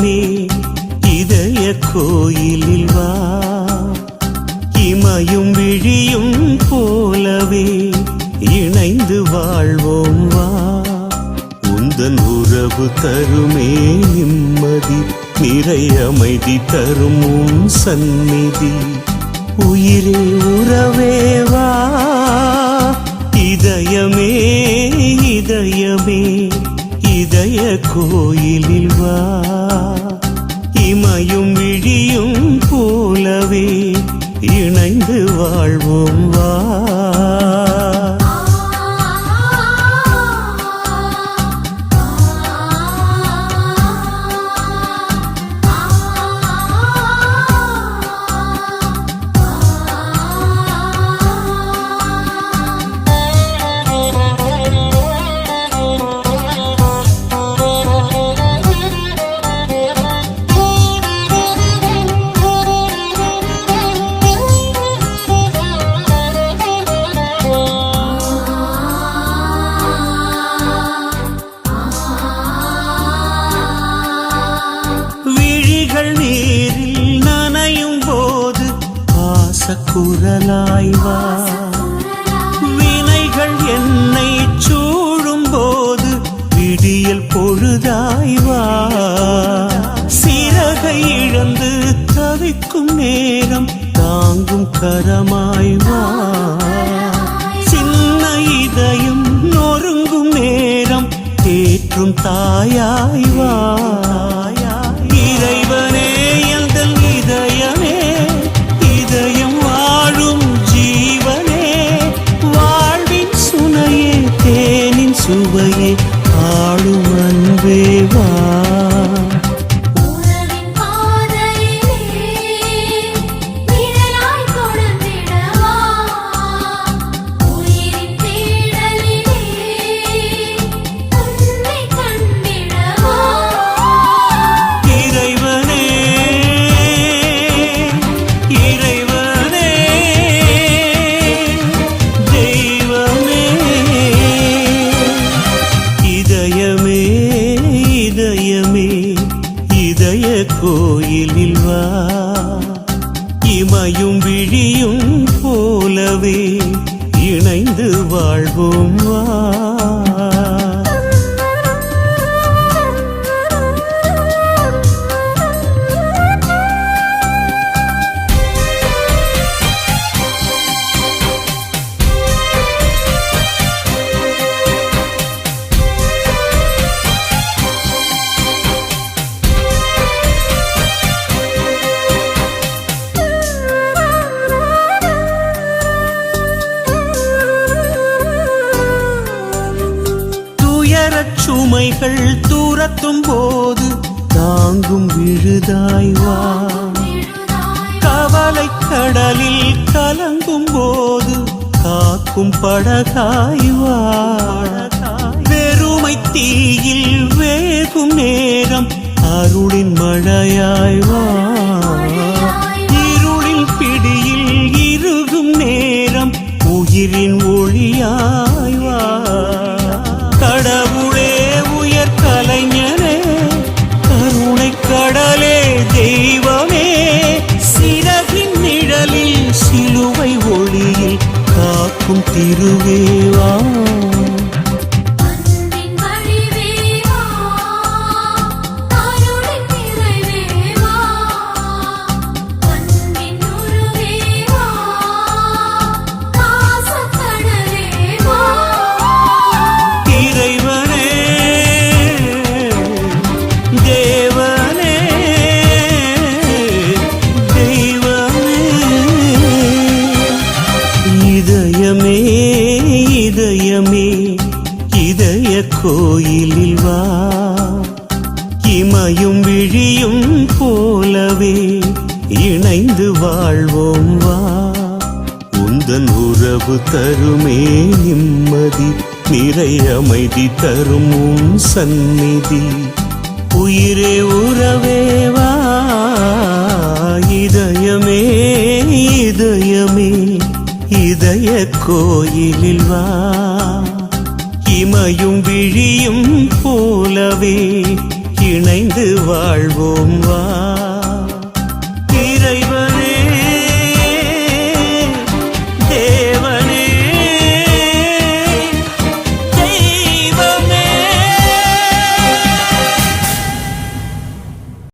பெண்ணே இதய கோயிலில் வா. இமையும் விழியும் போலவே இணைந்து வாழ்வோம் வா. உந்தன் உறவு தருமே நிம்மதி நிறை அமைதி தரும் சந்நிதி. உயிரே உறவே வா. இதயமே இதயமே இதய கோயிலில் வா. இமையும் குரலாய்வா? வினைகள் என்னை சூழும் போது விடியல் பொழுதாய்வா? சிறகை இழந்து தவிக்கும் நேரம் தாங்கும் கரமாய்வா? சின்ன இதயம் நொறுங்கும் நேரம் தேற்றும் தாயாய்வா? இறைவன் தேனின் இமையும் விழியும் போலவே இணைந்து வாழ்வோம் வா. சுமைகள் தூரத்தும் போது தாங்கும் விழுதாய்வா கவலை கடலில் கலங்கும் போது காக்கும் படகாய்வா வெறுமை தீயில் வேகும் நேரம் அருளின் மழையாய்வா திருவேவா இதய கோயிலில் வா. இமையும் விழியும் போலவே இணைந்து வாழ்வோம் வா. உந்தன் உறவு தருமே நிம்மதி நிறை அமைதி தரும் சந்நிதி. உயிரே உறவே வா இதயமே இதயமே இதய கோயிலில் வா. இமையும் விழியும் போலவே இணைந்து வாழ்வோம் வா.